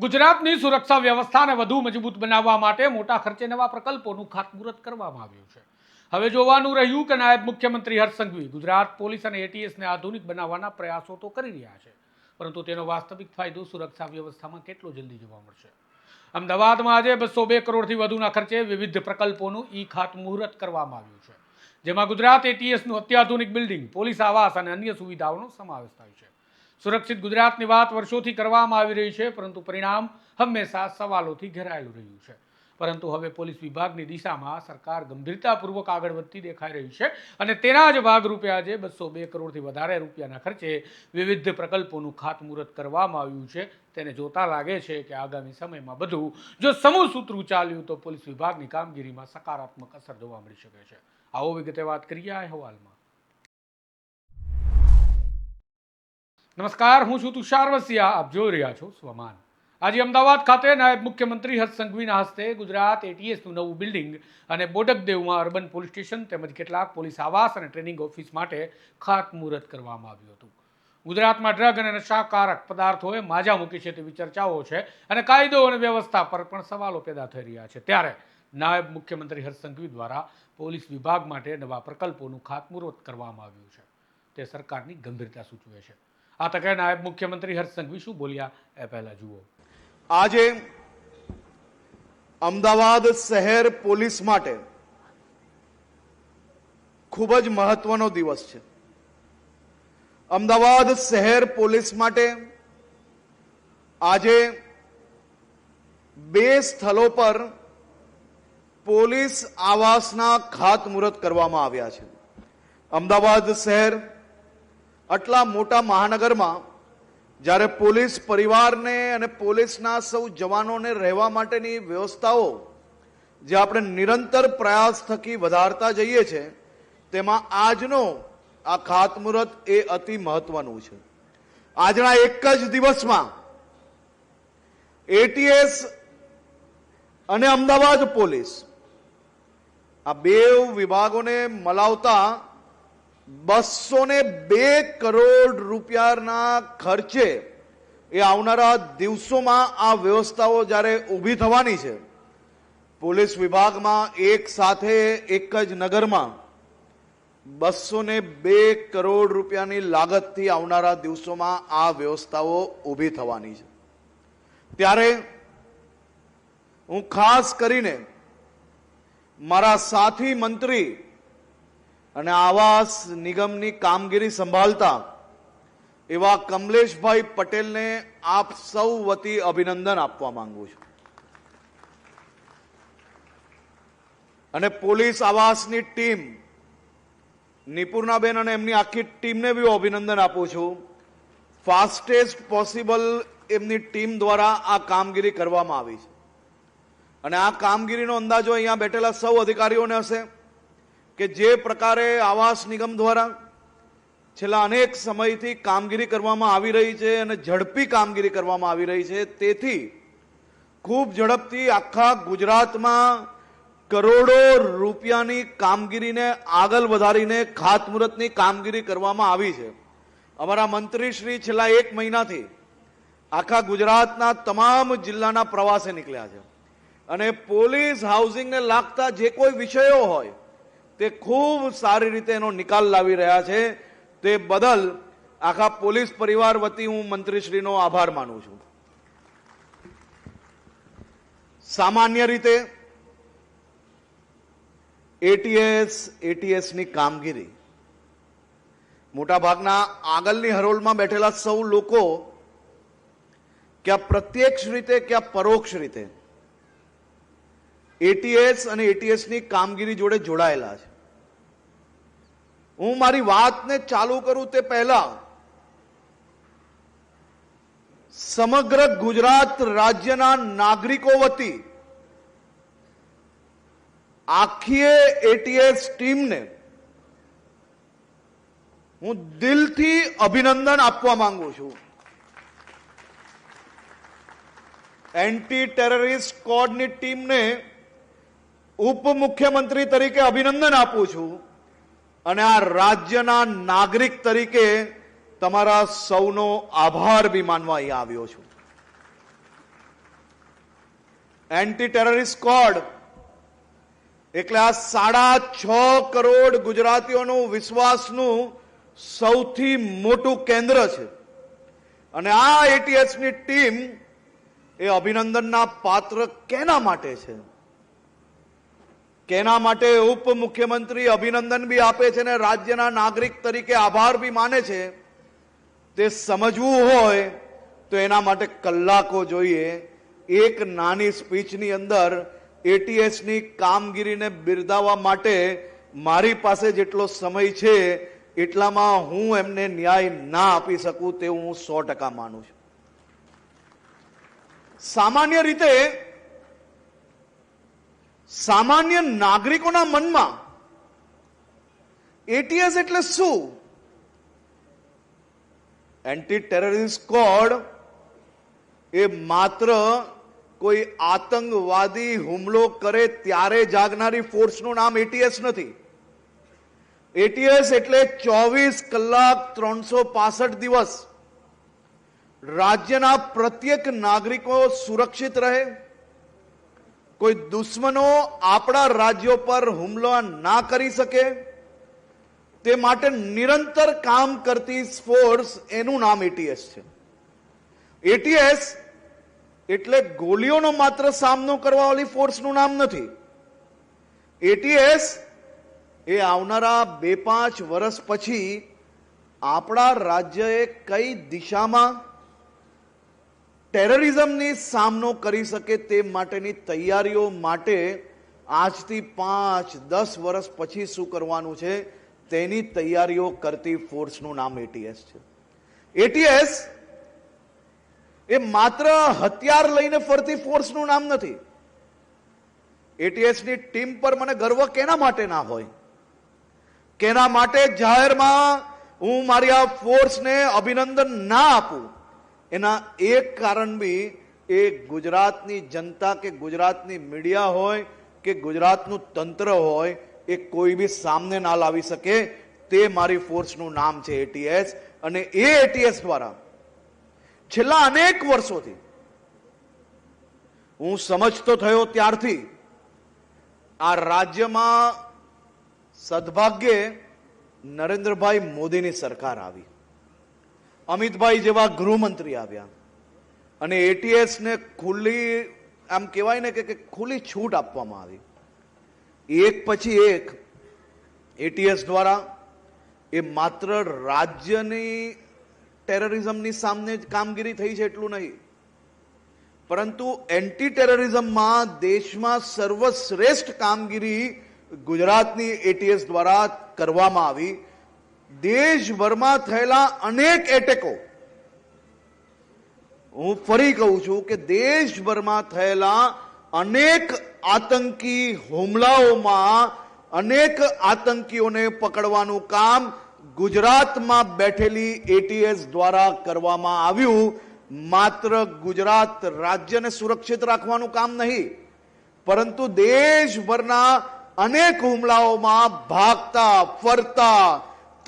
ગુજરાતની સુરક્ષા વ્યવસ્થાને વધુ મજબૂત બનાવવા માટે મોટા ખર્ચે નવા પ્રકલ્પોનું ખાતમુહૂર્ત કરવામાં આવ્યું છે. હવે જોવાનું રહ્યું કે નાયબ મુખ્યમંત્રી હર્ષ ગુજરાત પોલીસ અને એટીએસને આધુનિક બનાવવાના પ્રયાસો તો કરી રહ્યા છે, પરંતુ તેનો વાસ્તવિક ફાયદો સુરક્ષા વ્યવસ્થામાં કેટલો જલ્દી જોવા મળશે? અમદાવાદમાં આજે બસો બે કરોડથી વધુના ખર્ચે વિવિધ પ્રકલ્પોનું ઈ ખાતમુહૂર્ત કરવામાં આવ્યું છે, જેમાં ગુજરાત એટીએસનું અત્યાધુનિક બિલ્ડિંગ, પોલીસ આવાસ અને અન્ય સુવિધાઓનો સમાવેશ થાય છે. સુરક્ષિત ગુજરાતની વાત વર્ષોથી કરવામાં આવી રહી છે, પરંતુ પરિણામ હંમેશા સવાલોથી ઘેરાયેલું રહ્યું છે. પરંતુ હવે પોલીસ વિભાગની દિશામાં સરકાર ગંભીરતાપૂર્વક આગળ વધતી દેખાઈ રહી છે અને તેના જ ભાગરૂપે આજે બસો બે કરોડથી વધારે રૂપિયાના ખર્ચે વિવિધ પ્રકલ્પોનું ખાતમુહૂર્ત કરવામાં આવ્યું છે. તેને જોતા લાગે છે કે આગામી સમયમાં બધું, જો સમૂહ સૂત્રું ચાલ્યું તો પોલીસ વિભાગની કામગીરીમાં સકારાત્મક અસર જોવા મળી શકે છે. આવો વિગતે વાત કરીએ આ અહેવાલમાં. નમસ્કાર, હું છું તુષાર વસિયા. આપ જોઈ રહ્યા છો સ્વમાન. આજે અમદાવાદ ખાતે નાયબ મુખ્યમંત્રી હર્ષ સંઘવીના હસ્તે ગુજરાત એટીએસનું નવું બિલ્ડિંગ અને બોડકદેવમાં અર્બન પોલીસ સ્ટેશન તેમજ કેટલાક પોલીસ આવાસ અને ટ્રેનિંગ ઓફિસ માટે ખાતમુહૂર્ત કરવામાં આવ્યું હતું. ગુજરાતમાં ડ્રગ અને નશાકારક પદાર્થોએ માજા મૂકી છે તેવી ચર્ચાઓ છે અને કાયદો અને વ્યવસ્થા પર પણ સવાલો પેદા થઈ રહ્યા છે. ત્યારે નાયબ મુખ્યમંત્રી હર્ષ સંઘવી દ્વારા પોલીસ વિભાગ માટે નવા પ્રકલ્પોનું ખાતમુહૂર્ત કરવામાં આવ્યું છે. તે સરકારની ગંભીરતા સૂચવે છે. આ તકે નાયબ મુખ્યમંત્રી હર્ષ સંઘવી શું બોલ્યા? એ પહેલા જુઓ. આજે અમદાવાદ શહેર પોલીસ માટે ખૂબ જ મહત્વનો દિવસ છે. અમદાવાદ શહેર પોલીસ માટે આજે બે સ્થળો પર પોલીસ આવાસના ખાતમુહૂર્ત કરવામાં આવ્યા છે. અમદાવાદ શહેર આટલા મોટા મહાનગરમાં જ્યારે પોલીસ પરિવારને અને પોલીસના સૌ જવાનોને રહેવા માટેની વ્યવસ્થાઓ જે આપણે નિરંતર પ્રયાસ થકી વધારતા જઈએ છીએ તેમાં આજનો આ ખાતમુહૂર્ત એ અતિ મહત્વનું છે. આજના એક જ દિવસમાં એટીએસ અને અમદાવાદ પોલીસ આ બે વિભાગોને મલાવતા બસો ને બે કરોડ રૂપિયાના ખર્ચે એ આવનારા દિવસોમાં આ વ્યવસ્થાઓ જ્યારે ઊભી થવાની છે, પોલીસ વિભાગમાં એક સાથે એક જ નગરમાં બસો ને બે કરોડ રૂપિયાની લાગતથી આવનારા દિવસોમાં આ વ્યવસ્થાઓ ઊભી થવાની છે. ત્યારે હું ખાસ કરીને મારા સાથી મંત્રી અને આવાસ નિગમની કામગીરી સંભાળતા એવા કમલેશભાઈ પટેલને આપ સૌ વતી અભિનંદન આપવા માંગુ છું. અને પોલીસ આવાસની ટીમ નિપુર્ણાબેન અને એમની આખી ટીમને બી અભિનંદન આપું છું. ફાસ્ટેસ્ટ પોસિબલ એમની ટીમ દ્વારા આ કામગીરી કરવામાં આવી છે. અને આ કામગીરીનો અંદાજો અહીંયા બેઠેલા સૌ અધિકારીઓને હશે. કે જે પ્રકારે આવાસ નિગમ દ્વારા છેલ્લા અનેક સમયથી કામગીરી કરવામાં આવી રહી છે અને ઝડપી કામગીરી કરવામાં આવી રહી છે, તેથી ખૂબ ઝડપથી આખા ગુજરાતમાં કરોડો રૂપિયાની કામગીરીને આગળ વધારીને ખાતમુહૂર્તની કામગીરી કરવામાં આવી છે. અમારા મંત્રી શ્રી છેલ્લા એક મહિનાથી આખા ગુજરાતના તમામ જિલ્લાના પ્રવાસે નીકળ્યા છે. અને પોલીસ હાઉસિંગને લાગતા જે કોઈ વિષયો હોય તે ખૂબ સારી રીતે એનો નિકાલ લાવી રહ્યા છે. તે બદલ આખા પોલીસ પરિવાર વતી હું મંત્રીશ્રીનો આભાર માનું છું. સામાન્ય રીતે એટીએસ એટીએસની કામગીરી મોટાભાગના આગળની હરોળમાં બેઠેલા સૌ લોકો ક્યાં પ્રત્યક્ષ રીતે, ક્યાં પરોક્ષ રીતે એટીએસ અને એટીએસની કામગીરી જોડે જોડાયેલા છે. હું મારી વાતને ચાલુ કરું તે પહેલા સમગ્ર ગુજરાત રાજ્યના નાગરિકો વતી આખીએ એટીએસ ટીમને હું દિલથી અભિનંદન આપવા માંગુ છું. એન્ટી ટેરરિસ્ટ સ્કોડની ટીમને ઉપમુખ્યમંત્રી તરીકે અભિનંદન આપું છું. અને આ રાજ્યના નાગરિક તરીકે તમારા સૌનો આભાર બી માનવા અહીં આવ્યો છું. એન્ટી ટેરરિસ્ટ સ્કોડ એટલે આ સાડા છ કરોડ ગુજરાતીઓનું વિશ્વાસનું સૌથી મોટું કેન્દ્ર છે. અને આ એટીએસની ટીમ એ અભિનંદનના પાત્ર કેના માટે છે? કેના માટે ઉપ મુખ્યમંત્રી અભિનંદન બી આપે છે અને રાજ્યના નાગરિક તરીકે આભાર બી માને છે. તે સમજવું હોય તો એના માટે કલાકો જોઈએ. એક નાની સ્પીચની અંદર એટીએસની કામગીરીને બિરદાવવા માટે મારી પાસે જેટલો સમય છે, એટલામાં હું એમને ન્યાય ના આપી શકું તેવું હું સો ટકા માનું છું. સામાન્ય રીતે સામાન્ય નાગરિકોના મનમાં એટીએસ એટલે શું એન્ટી ટેરરિસ્ટ સ્ક્વોડ એ માત્ર કોઈ આતંકવાદી હુમલો કરે ત્યારે જાગનારી ફોર્સનું નામ એટીએસ નથી એટીએસ એટલે ચોવીસ કલાક ત્રણસો પાસઠ દિવસ રાજ્યના પ્રત્યેક નાગરિકો સુરક્ષિત રહે કોઈ દુશ્મનો આપણા રાજ્યો પર હુમલો ના કરી શકે? તે માટે નિરંતર કામ કરતી ફોર્સ એનું નામ એટીએસ છે. એટીએસ એટલે ગોલીઓનો માત્ર સામનો કરવા વાળી ફોર્સનું નામ નથી. એટીએસ એ આવનારા બે પાંચ વર્ષ પછી આપણા રાજ્યએ કઈ દિશામાં ટેરરિઝમની સામનો કરી શકે તે માટેની તૈયારીઓ માટે આજથી પાંચ, દસ વર્ષ પછી શું કરવાનું છે, તેની તૈયારીઓ કરતી ફોર્સનું નામ એટીએસ છે. એટીએસ એ માત્ર હથિયાર લઈને ફરતી ફોર્સનું નામ નથી. એટીએસની ટીમ પર મને ગર્વ કેના માટે ના હોય? કેના માટે જાહેરમાં હું મારી આ ફોર્સને અભિનંદન ના આપું? એના એક કારણ બી એ ગુજરાતની જનતા કે ગુજરાતની મીડિયા હોય કે ગુજરાતનું તંત્ર હોય એ કોઈ બી સામને ના લાવી શકે તે મારી ફોર્સનું નામ છે એટીએસ અને એ એટીએસ દ્વારા છેલ્લા અનેક વર્ષોથી હું સમજતો થયો ત્યારથી આ રાજ્યમાં સદભાગ્યે નરેન્દ્રભાઈ મોદીની સરકાર આવી. અમિતભાઈ જેવા ગૃહમંત્રી આવ્યા. અને એટીએસને ખુલ્લી, આમ કહેવાય ને કે ખુલ્લી છૂટ આપવામાં આવી. એક પછી એક એટીએસ દ્વારા એ માત્ર રાજ્યની ટેરરિઝમની સામે જ કામગીરી થઈ છે એટલું નહીં. પરંતુ એન્ટી ટેરરિઝમમાં દેશમાં સર્વશ્રેષ્ઠ કામગીરી ગુજરાતની એટીએસ દ્વારા કરવામાં આવી. દેશભરમાં થયેલા અનેક એટેકો. હું ફરી કહું છું કે દેશભરમાં થયેલા અનેક આતંકી હુમલાઓમાં અનેક આતંકીઓને પકડવાનું કામ ગુજરાતમાં બેઠેલી એટીએસ દ્વારા કરવામાં આવ્યું. માત્ર ગુજરાત રાજ્યને સુરક્ષિત રાખવાનું કામ નહીં, પરંતુ દેશભરના અનેક હુમલાઓમાં ભાગતા, ફરતા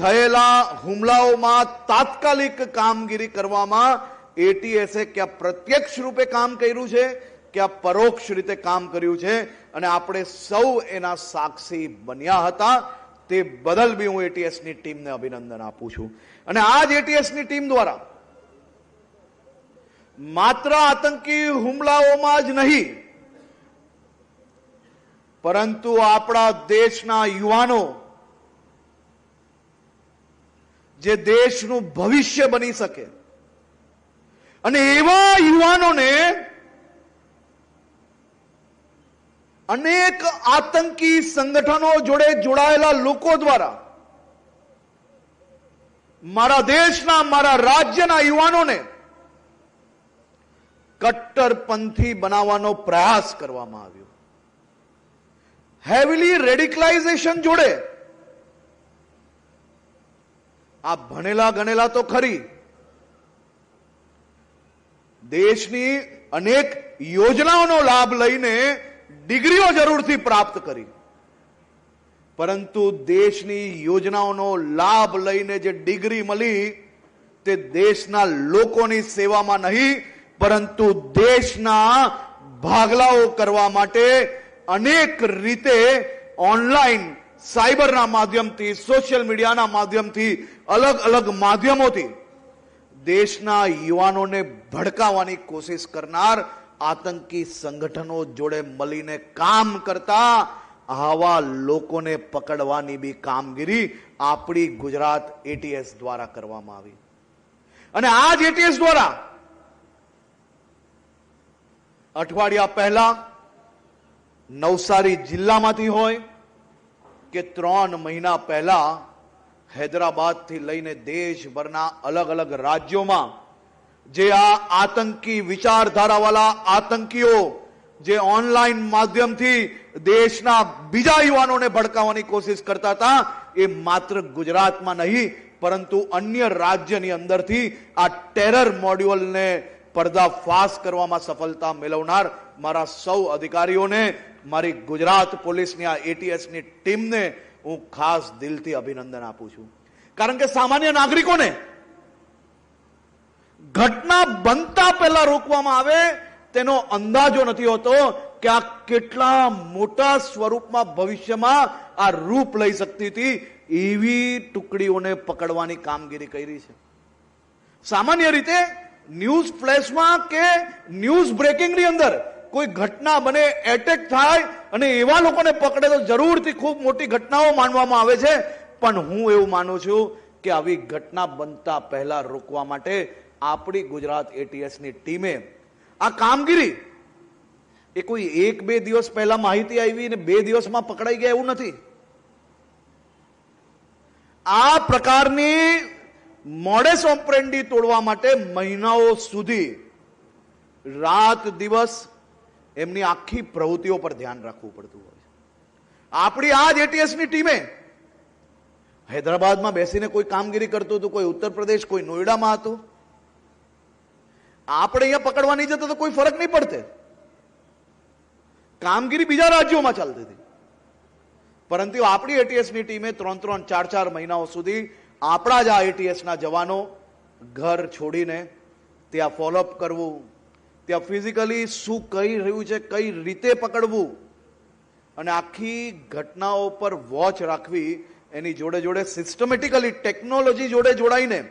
થયેલા હુમલાઓમાં તાત્કાલિક કામગીરી કરવામાં એટીએસે ક્યાં પ્રત્યક્ષ રૂપે કામ કર્યું છે, ક્યાં પરોક્ષ રીતે કામ કર્યું છે અને આપણે સૌ એના સાક્ષી બન્યા હતા, તે બદલ બી હું એટીએસની ટીમને અભિનંદન આપું છું. અને આ જ એટીએસની ટીમ દ્વારા માત્ર આતંકી હુમલાઓમાં જ નહીં, પરંતુ આપણા દેશના યુવાનો જે દેશનું ભવિષ્ય બની શકે. અને એવા યુવાનોને અનેક આતંકી સંગઠનો જોડે જોડાયેલા લોકો દ્વારા મારા દેશના, મારા રાજ્યના યુવાનોને કટ્ટરપંથી બનાવવાનો પ્રયાસ કરવામાં આવ્યો. હેવીલી રેડિકલાઇઝેશન જોડે આ ભણેલા ગણેલા તો ખરી. દેશની અનેક યોજનાઓનો લાભ લઈને ડિગ્રીઓ જરૂરથી પ્રાપ્ત કરી. પરંતુ દેશની યોજનાઓનો લાભ લઈને જે ડિગ્રી મળી તે દેશના લોકોની સેવામાં નહીં, પરંતુ દેશના ભાગલાઓ કરવા માટે અનેક રીતે ઓનલાઈન સાયબરના માધ્યમથી સોશિયલ મીડિયાના માધ્યમથી, અલગ અલગ માધ્યમોથી દેશના યુવાનોને ભડકાવવાની કોશિશ કરનાર આતંકી સંગઠનો જોડે મળીને કામ કરતા આવા લોકોને પકડવાની બી કામગીરી આપણી ગુજરાત એટીએસ દ્વારા કરવામાં આવી. અને આ જ એટીએસ દ્વારા અઠવાડિયા પહેલા નવસારી જિલ્લામાંથી હોય કે ત્રણ મહિના પહેલા હૈદરાબાદથી લઈને દેશભરના અલગ અલગ રાજ્યોમાં જે આ આતંકી વિચારધારાવાળા આતંકીઓ જે ઓનલાઈન માધ્યમથી દેશના બીજા યુવાનોને ભડકાવવાની કોશિશ કરતા હતા, એ માત્ર ગુજરાતમાં નહીં, પરંતુ અન્ય રાજ્યની અંદરથી આ ટેરર મોડ્યુલને પર્દાફાશ કરવામાં સફળતા મેળવનાર મારા સૌ અધિકારીઓને, મારી ગુજરાત પોલીસની આ એટીએસની ટીમને હું ખાસ દિલથી અભિનંદન આપું છું. કારણ કે સામાન્ય નાગરિકોને ઘટના બનતા પહેલા રોકવામાં આવે તેનો અંદાજો નથી હોતો કે આ કેટલા મોટા સ્વરૂપમાં ભવિષ્યમાં આ રૂપ લઈ શકતી હતી એવી ટુકડીઓને પકડવાની કામગીરી કરી છે. સામાન્ય રીતે ન્યૂઝ ફ્લેશમાં કે ન્યૂઝ બ્રેકિંગની અંદર કોઈ ઘટના બને એટેક થાય અને એવા લોકોને પકડે તો જરૂરથી ખૂબ મોટી ઘટનાઓ માનવામાં આવે છે. પણ હું એવું માનું છું કે આવી ઘટના બનતા પહેલા રોકવા માટે આપણી ગુજરાત એટીએસની ટીમે આ કામગીરી એ કોઈ એક બે દિવસ પહેલા માહિતી આવી ને બે દિવસમાં પકડાઈ ગયા એવું નથી. આ પ્રકારની મોડેસ ઓપરેન્ડી તોડવા માટે મહિનાઓ સુધી રાત દિવસ એમની આખી પ્રવૃત્તિઓ પર ધ્યાન રાખવું પડતું હોય આપણી આ જ એટીએસની ટીમે હૈદરાબાદમાં બેસીને કોઈ કામગીરી કરતું હતું, કોઈ ઉત્તર પ્રદેશ, કોઈ નોઈડામાં હતું. આપણે અહીંયા પકડવા નહીં જતા તો કોઈ ફરક નહીં પડતે. કામગીરી બીજા રાજ્યોમાં ચાલતી હતી. પરંતુ આપણી એટીએસની ટીમે ત્રણ ત્રણ ચાર ચાર મહિનાઓ સુધી આપણા જ આ એટીએસના જવાનો ઘર છોડીને ત્યાં ફોલોઅપ કરવું ત્યાં ફિઝિકલી શું કહી રહ્યું છે, કઈ રીતે પકડવું? અને આખી ઘટનાઓ પર વોચ રાખવી, એની જોડે જોડે સિસ્ટમેટિકલી ટેકનોલોજી જોડે જોડાઈને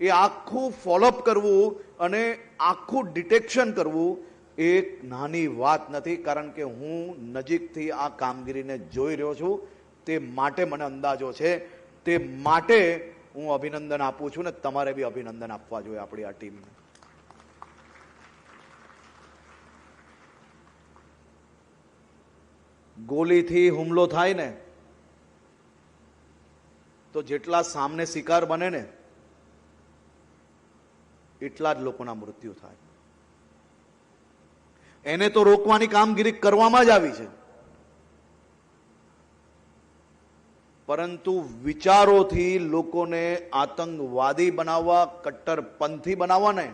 એ આખું ફોલોઅપ કરવું અને આખું ડિટેક્શન કરવું એક નાની વાત નથી, કારણ કે હું નજીકથી આ કામગીરીને જોઈ રહ્યો છું. તે માટે મને અંદાજો છે. તે માટે હું અભિનંદન આપું છું ને તમારે બી અભિનંદન આપવા જોઈએ આપણી આ ટીમને. ગોલીથી હુમલો થાય ને, તો જેટલા સામને શિકાર બને ને, એટલા જ લોકોના મૃત્યુ થાય. એને તો રોકવાની કામગીરી કરવામાં જ આવી છે. પરંતુ વિચારોથી લોકોને આતંકવાદી બનાવવા, કટ્ટરપંથી બનાવવા ને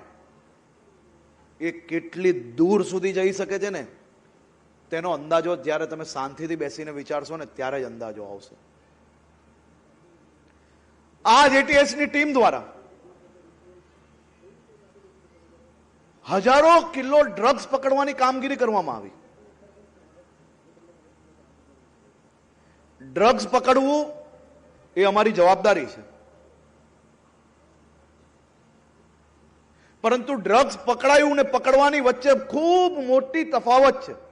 એ કેટલી દૂર સુધી જઈ શકે છે ને? તેનો અંદાજો જ્યારે તમે શાંતિથી બેસીને વિચારશો ને ત્યારે જ અંદાજો આવશે. આ જેટીએસની ટીમ દ્વારા હજારો કિલો ડ્રગ્સ પકડવાની કામગીરી કરવામાં આવી. ડ્રગ્સ પકડવું એ અમારી જવાબદારી છે. પરંતુ ડ્રગ્સ પકડાયું ને પકડવાની વચ્ચે ખૂબ મોટી તફાવત છે.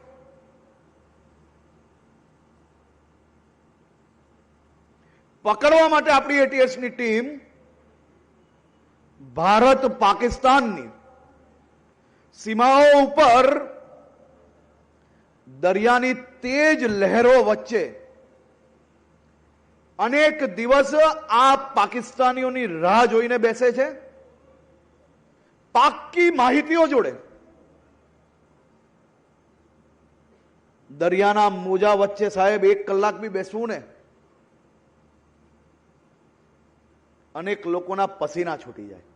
પકડવા માટે આપણી એટીએસની ટીમ ભારત પાકિસ્તાનની સીમાઓ ઉપર દરિયાની તેજ લહેરો વચ્ચે અનેક દિવસ આ પાકિસ્તાનીઓની રાહ જોઈને બેસે છે. પાકી માહિતીઓ જોડે દરિયાના મોજા વચ્ચે સાહેબ એક કલાક બી બેસવું ને અનેક લોકોના પસીના છૂટી જાય.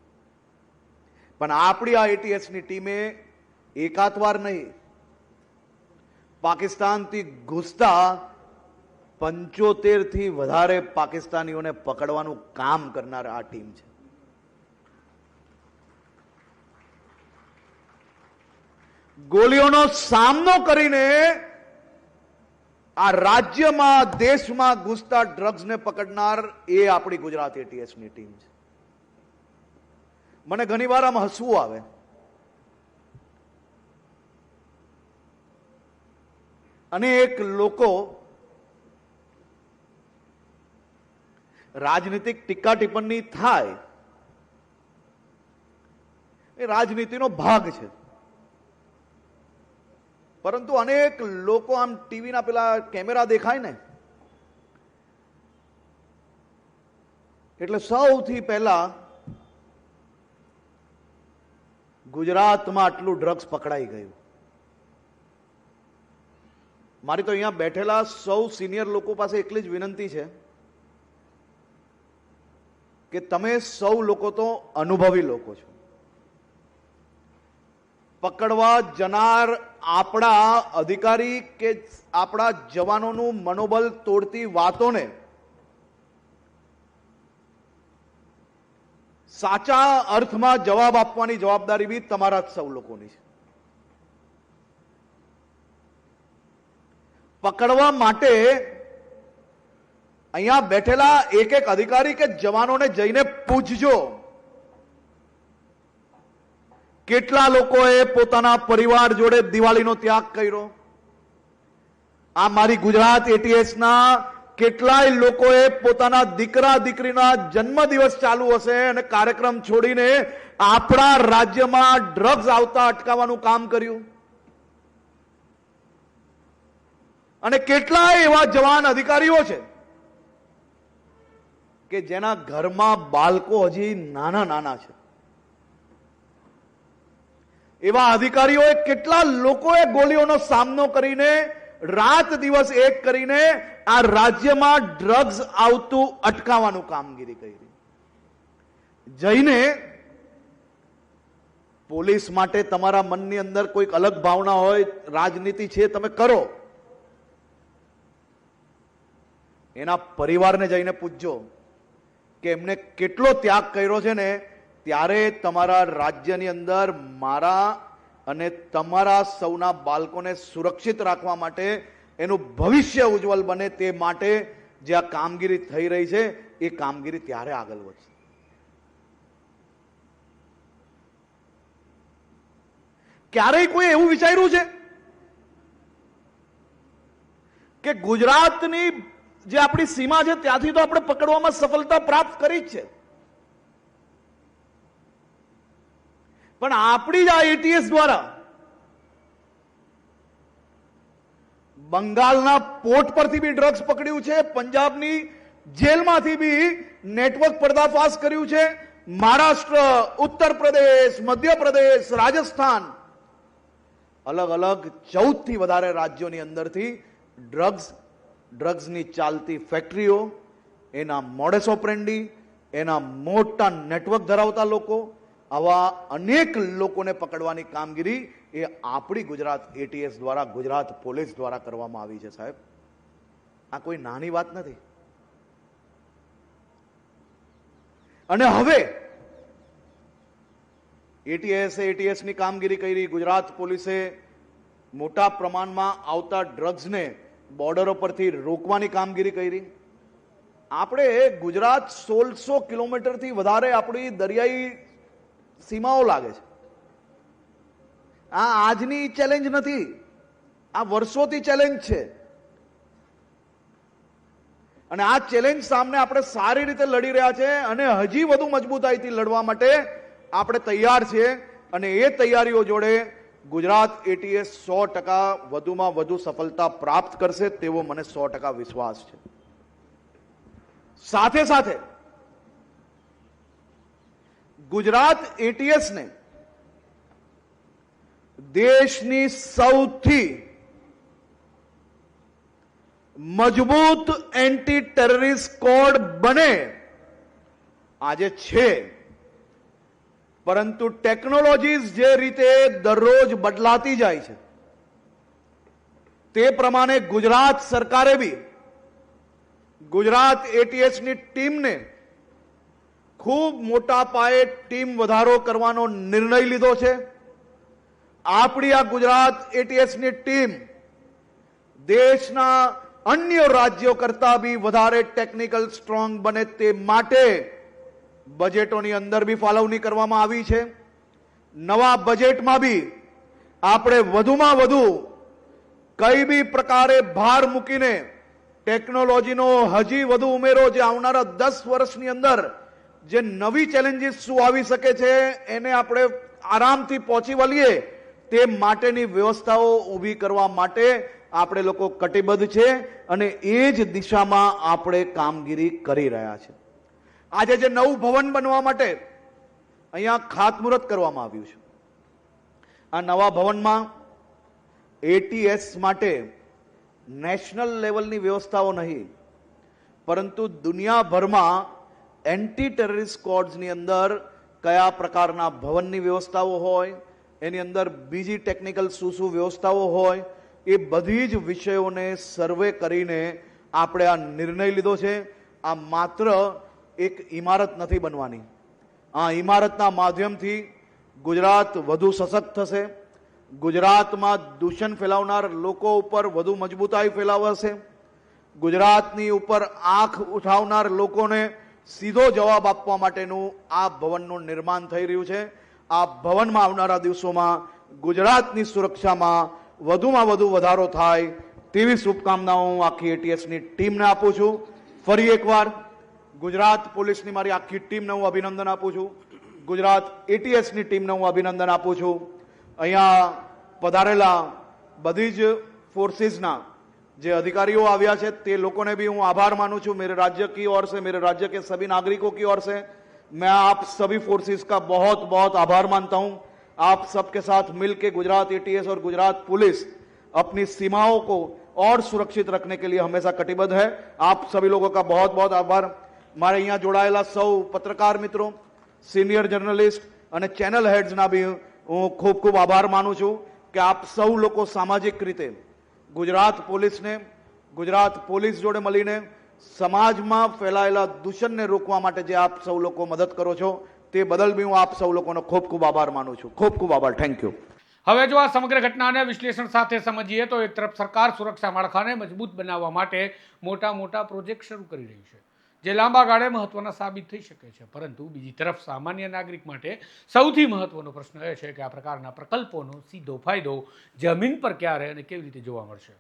પણ આપણી આ એટીએસની ટીમે એકાત વાર નહીં, પાકિસ્તાનથી ઘૂસતા પંચોતેરથી વધારે પાકિસ્તાનીઓને પકડવાનું કામ કરનાર આ ટીમ છે. ગોલીઓનો સામનો કરીને આ રાજ્યમાં, દેશમાં ઘૂસતા ડ્રગ્સને પકડનાર એ આપણી ગુજરાત એટીએસની ટીમ છે. મને ઘણીવાર આમ હસવું આવે. અનેક લોકો રાજનીતિક ટીકા ટિપ્પણી થાય. એ રાજનીતિનો ભાગ છે. પરંતુ અનેક લોકો આમ ટીવીના પેલા કેમેરા દેખાય ને. એટલે સૌથી પહેલા ગુજરાતમાં આટલું ડ્રગ્સ પકડાઈ ગયું. મારી તો અહીંયા બેઠેલા સૌ સિનિયર લોકો પાસે એટલી જ વિનંતી છે કે તમે સૌ લોકો તો અનુભવી લોકો છો. પકડવા જનાર આપણા અધિકારી કે આપણા જવાનોનું મનોબળ તોડતી વાતોને સાચા અર્થમાં જવાબ આપવાની જવાબદારી બી તમારા જ સૌ લોકોની છે. પકડવા માટે અહીંયા બેઠેલા એક એક અધિકારી કે જવાનોને જઈને પૂછજો. કેટલા લોકોએ પોતાના પરિવાર જોડે દિવાળીનો ત્યાગ કર્યો? આ મારી ગુજરાત એટીએસ ના કેટલાય લોકોએ પોતાના દીકરા, દીકરીના જન્મદિવસ ચાલુ હશે અને કાર્યક્રમ છોડીને આપણા રાજ્યમાં ડ્રગ્સ આવતા અટકાવવાનું કામ કર્યું. અને કેટલાય એવા જવાન અધિકારીઓ છે કે જેના ઘરમાં બાળકો હજી નાના નાના છે. એવા અધિકારીઓએ કેટલા લોકોએ ગોળીઓનો સામનો કરીને, રાત દિવસ એક કરીને આ રાજ્યમાં ડ્રગ્સ આવતું અટકાવવાનું કામગીરી કરી. જઈને પોલીસ માટે તમારા મનની અંદર કોઈક અલગ ભાવના હોય, રાજનીતિ છે, તમે કરો. એના પરિવારને જઈને પૂછજો કે એમને કેટલો ત્યાગ કર્યો છે ને ત્યારે તમારા રાજ્યની અંદર મારા અને તમારા સૌના બાળકોને સુરક્ષિત રાખવા માટે એનું ભવિષ્ય ઉજ્જવલ બને તે માટે જે આ કામગીરી થઈ રહી છે, એ કામગીરી ત્યારે આગળ વધશે. ક્યારેય કોઈ એવું વિચાર્યું છે કે ગુજરાતની જે આપણી સીમા છે ત્યાંથી તો આપણે પકડવામાં સફળતા પ્રાપ્ત કરી જ છે. પણ આપણી જ આ એટીએસ દ્વારા બંગાળના પોર્ટ પરથી બી ડ્રગ્સ પકડ્યું છે, પંજાબની જેલમાંથી બી નેટવર્ક પર્દાફાશ કર્યું છે, મહારાષ્ટ્ર ઉત્તર પ્રદેશ મધ્યપ્રદેશ, રાજસ્થાન, અલગ અલગ ચૌદથી વધારે રાજ્યોની અંદરથી ડ્રગ્સ, ડ્રગ્સની ચાલતી ફેક્ટરીઓ, એના મોડેસ ઓપરેન્ડી, એના મોટા નેટવર્ક ધરાવતા લોકો આવા અનેક લોકોને પકડવાની કામગીરી એ આપણી ગુજરાત એટીએસ દ્વારા, ગુજરાત પોલીસ દ્વારા કરવામાં આવી છે, સાહેબ. આ કોઈ નાની વાત નથી. અને હવે એટીએસ એટીએસની કામગીરી કરી, ગુજરાત પોલીસે મોટા પ્રમાણમાં આવતા ડ્રગ્સને બોર્ડરો પરથી રોકવાની કામગીરી કરી. આપણે ગુજરાત સોળસો કિલોમીટરથી વધારે આપણી દરિયાઈ સીમાઓ લાગે છે. આ આજની ચેલેન્જ નથી. આ વર્ષોથી ચેલેન્જ છે. અને આ ચેલેન્જ સામે આપણે સારી રીતે લડી રહ્યા છે અને હજી વધુ મજબૂતાઈથી લડવા માટે આપણે તૈયાર છીએ અને એ તૈયારીઓ જોડે ગુજરાત એટીએસ સો ટકા વધુમાં વધુ સફળતા પ્રાપ્ત કરશે તેવો મને સો ટકા વિશ્વાસ છે. સાથે સાથે ગુજરાત એટીએસને દેશની સૌથી મજબૂત એન્ટી ટેરરિસ્ટ કોડ બને આજે છે. પરંતુ ટેકનોલોજીસ જે રીતે દરરોજ બદલાતી જાય છે, તે પ્રમાણે ગુજરાત સરકારે બી ગુજરાત એટીએસની ટીમને ખૂબ મોટા પાયે ટીમ વધારો કરવાનો નિર્ણય લીધો છે. આપણી આ ગુજરાત એટીએસની ટીમ દેશના અન્ય રાજ્યો કરતા બી વધારે ટેકનિકલ સ્ટ્રોંગ બને તે માટે બજેટોની અંદર બી ફાળવણી કરવામાં આવી છે. નવા બજેટમાં બી આપણે વધુમાં વધુ કઈ બી પ્રકારે ભાર મૂકીને ટેકનોલોજીનો હજી વધુ ઉમેરો જે આવનારા દસ વર્ષની અંદર જે નવી ચેલેન્જીસ શું આવી શકે છે, એને આપણે આરામથી પહોંચી વળીએ, તે માટેની વ્યવસ્થાઓ ઊભી કરવા માટે આપણે લોકો કટિબદ્ધ છે અને એ જ દિશામાં આપણે કામગીરી કરી રહ્યા છે. આજે જે નવું ભવન બનવા માટે અહીંયા ખાતમુહૂર્ત કરવામાં આવ્યું છે. આ નવા ભવનમાં એટીએસ માટે નેશનલ લેવલની વ્યવસ્થાઓ નહીં, પરંતુ દુનિયાભરમાં એન્ટી ટેરરિસ્ટ કોડ્સની અંદર કયા પ્રકારના ભવનની વ્યવસ્થાઓ હોય, એની અંદર બીજી ટેકનિકલ શું શું વ્યવસ્થાઓ હોય, એ બધી જ વિષયોને સર્વે કરીને આપણે આ નિર્ણય લીધો છે. આ માત્ર એક ઇમારત નથી બનવાની. આ ઇમારતના માધ્યમથી ગુજરાત વધુ સશક્ત થશે. ગુજરાતમાં દૂષણ ફેલાવનાર લોકો ઉપર વધુ મજબૂતાઈ ફેલાવશે. ગુજરાતની ઉપર આંખ ઉઠાવનાર લોકોને સીધો જવાબ આપવા માટેનું આ ભવનનું નિર્માણ થઈ રહ્યું છે. આ ભવનમાં આવનારા દિવસોમાં ગુજરાતની સુરક્ષામાં વધુમાં વધુ વધારો થાય તેવી શુભકામનાઓ હું આખી એટીએસની ટીમને આપું છું. ફરી એકવાર ગુજરાત પોલીસની મારી આખી ટીમને હું અભિનંદન આપું છું. ગુજરાત એટીએસની ટીમને હું અભિનંદન આપું છું. અહીંયા પધારેલા બધી જ ફોર્સિસના જે अधिकारियों આવ્યા છે તે લોકોને भी હું आभार मानूं છું मेरे राज्य की ओर से मेरे राज्य के सभी नागरिकों की ओर से मैं आप सभी फोर्सेस का बहुत बहुत आभार मानता हूं आप सबके साथ मिलकर गुजरात एटीएस और गुजरात पुलिस अपनी सीमाओं को और सुरक्षित रखने के लिए हमेशा कटिबद्ध है आप सभी लोगों का बहुत बहुत आभार મારે અહીંયા જોડાયેલા સૌ પત્રકાર મિત્રો સિનિયર જર્નલિસ્ટ અને ચેનલ હેડ્સના બી હું ખૂબ ખૂબ આભાર માનું છું કે આપ સૌ લોકો સામાજિક રીતે ગુજરાત પોલીસને, ગુજરાત પોલીસ જોડે મળીને સમાજમાં ફેલાયેલા દૂષણને રોકવા માટે જે આપ સૌ લોકો મદદ કરો છો, તે બદલ બી હું આપ સૌ લોકોનો ખૂબ ખૂબ આભાર માનું છું. ખૂબ ખૂબ આભાર. થેન્ક યુ હવે જો આ સમગ્ર ઘટનાને વિશ્લેષણ સાથે સમજીએ તો એક તરફ સરકાર સુરક્ષા માળખાને મજબૂત બનાવવા માટે મોટા મોટા પ્રોજેક્ટ શરૂ કરી રહી છે. જે લાંબા ગાળે મહત્વના સાબિત થઈ શકે છે. પરંતુ બીજી તરફ સામાન્ય નાગરિક માટે સૌથી મહત્વનો પ્રશ્ન એ છે કે આ પ્રકારના પ્રકલ્પોનો સીધો ફાયદો જમીન પર ક્યારે અને કેવી રીતે જોવા મળશે?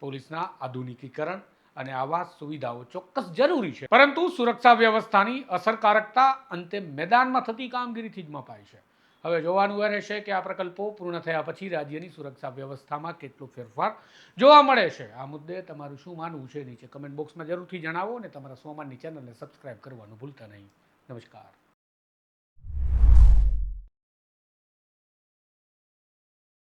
પોલીસના આધુનિકીકરણ અને આવાસ સુવિધાઓ ચોક્કસ જરૂરી છે. પરંતુ સુરક્ષા વ્યવસ્થાની અસરકારકતા અંતે મેદાનમાં થતી કામગીરીથી જ મપાય છે. હવે જોવાનું એ રહેશે કે આ પ્રકલ્પો પૂર્ણ થયા પછી રાજ્યની સુરક્ષા વ્યવસ્થામાં કેટલો ફેરફાર જોવા મળે છે. આ મુદ્દે તમારું શું માનવું છે નીચે કમેન્ટ બોક્સમાં જરૂરથી જણાવો અને તમારા સોમાનની ચેનલને સબસ્ક્રાઈબ કરવાનું ભૂલતા નહીં. નમસ્કાર.